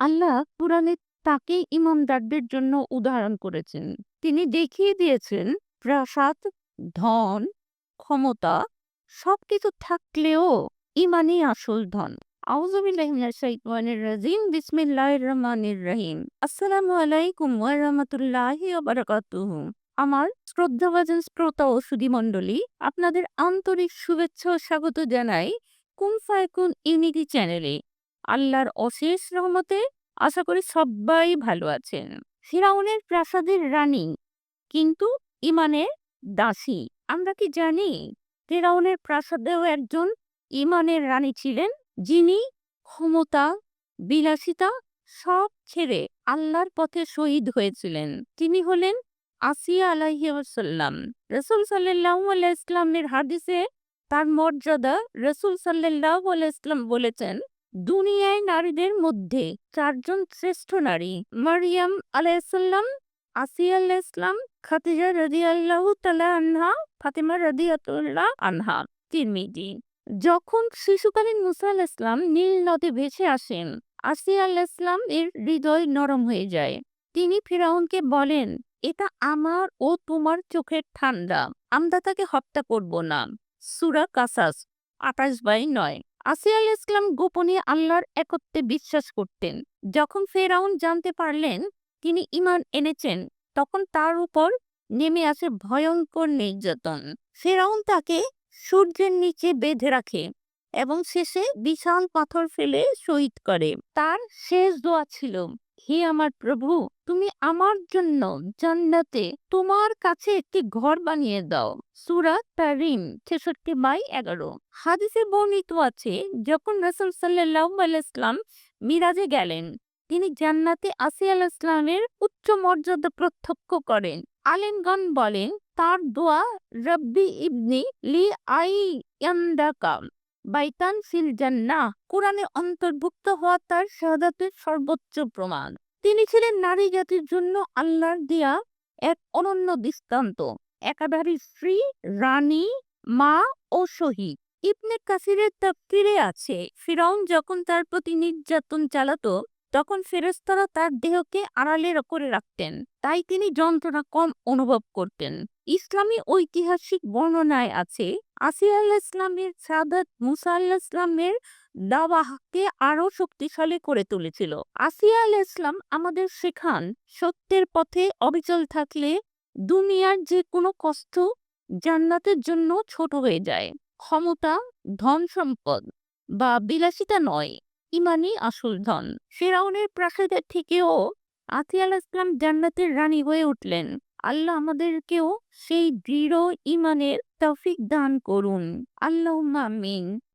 আল্লাহ কুরআনে তাকে ইমানদারদের জন্য উদাহরণ করেছেন। তিনি দেখিয়ে দিয়েছেন প্রাসাদ, ধন, ক্ষমতা সবকিছু থাকলেও ইমানই আসল ধন। রাজিম। বিসমিল্লাহির রহমানির রহিম। আসসালামু আলাইকুম ওয়া রাহমাতুল্লাহি ওয়া। আমার শ্রদ্ধাভাজন শ্রোতা ও সুধীমণ্ডলী আপনাদের আন্তরিক শুভেচ্ছা ও স্বাগত জানাই কুন ফায়াকুন ইউনিটি চ্যানেলে। আল্লাহর অশেষ রহমতে আশা করি সব্বাই ভালো আছেন। ফিরাউনের প্রাসাদের রানী কিন্তু ইমানের দাসী। আমরা কি জানি ফেরাউনের প্রাসাদেও একজন ইমানের রানী ছিলেন যিনি ক্ষমতা, বিলাসিতা সব ছেড়ে আল্লাহর পথে শহীদ হয়েছিলেন। তিনি হলেন আসিয়া আলাইহি ওয়াসাল্লাম। রসুল আলাইহি ইসলামের হাদিসে তার মর্যাদা রসুল আলাইহি ইসলাম বলেছেন দুনিয়ায় নারীদের মধ্যে চারজন শ্রেষ্ঠ নারী, মারিয়াম আলাইসাল্লাম আসিয়া ইসলাম খাতিজা রদি আল্লাহ তালা আনহা, ফাতেমা রদি আতুল্লাহ আনহা, তিরমিজি। যখন শিশুকালীন মুসা আল ইসলাম নীল নদে ভেসে আসেন, আসিয়া ইসলাম এর হৃদয় নরম হয়ে যায়। তিনি ফিরাউনকে বলেন, এটা আমার ও তোমার চোখের ঠান্ডা, আমরা তাকে হত্যা করব না। সুরা কাসাস, আঠাশ বাই নয়। আসিয়া ইসলাম গোপনে আল্লাহর একত্রে বিশ্বাস করতেন। যখন ফেরাউন জানতে পারলেন তিনি ইমান এনেছেন, তখন তার উপর নেমে আসে ভয়ঙ্কর নির্যাতন। ফেরাউন তাকে সূর্যের নিচে বেঁধে রাখে এবং শেষে বিশাল পাথর ফেলে শহীদ করে। তার শেষ দোয়া ছিল হে আমার প্রভু, তুমি আমার জন্য জান্নাতে তোমার কাছে একটি ঘর বানিয়ে দাও। সুরা তারিম ছেষট্টি বাই এগারো। হাদিসে বর্ণিত আছে, যখন রসুল সাল্লাহ ইসলাম মিরাজে গেলেন, তিনি জান্নাতে আসিয়া ইসলামের উচ্চ মর্যাদা প্রত্যক্ষ করেন। আলেনগণ বলেন, তার দোয়া রব্বি ইবনি লি আই ইয়ান্দাকা। বাইতান ফিল জান্না কোরআনে অন্তর্ভুক্ত হওয়া তার শাহাদাতের সর্বোচ্চ প্রমাণ। তিনি ছিলেন নারী জাতির জন্য আল্লাহর দেয়া এক অনন্য দৃষ্টান্ত। একাধারে স্ত্রী, রানী, মা ও শহীদ। ইবনে কাসিরের তফসিরে আছে, ফিরাউন যখন তার প্রতি নির্যাতন চালাতো, তখন ফেরেস্তারা তার দেহকে আড়ালে করে রাখতেন। তাই তিনি যন্ত্রণা কম অনুভব করতেন। ইসলামী ঐতিহাসিক বর্ণনায় আছে আসিয়া আল্লাহ ইসলামের সাদাত মুসা আল্লাহ ইসলামের দাওয়াহকে আরও শক্তিশালী করে তুলেছিল। আসিয়া আল ইসলাম আমাদের শেখান, সত্যের পথে অবিচল থাকলে দুনিয়ার যে কোনো কষ্ট জান্নাতের জন্য ছোট হয়ে যায়। ক্ষমতা, ধন সম্পদ বা বিলাসিতা নয়, ইমানই আসল ধন। ফেরাউনের প্রাসাদের থেকেও আতি আল ইসলাম জান্নাতের রানী হয়ে উঠলেন। আল্লাহ আমাদেরকেও সেই দৃঢ় ইমানের তফিক দান করুন। আল্লাহ আমিন।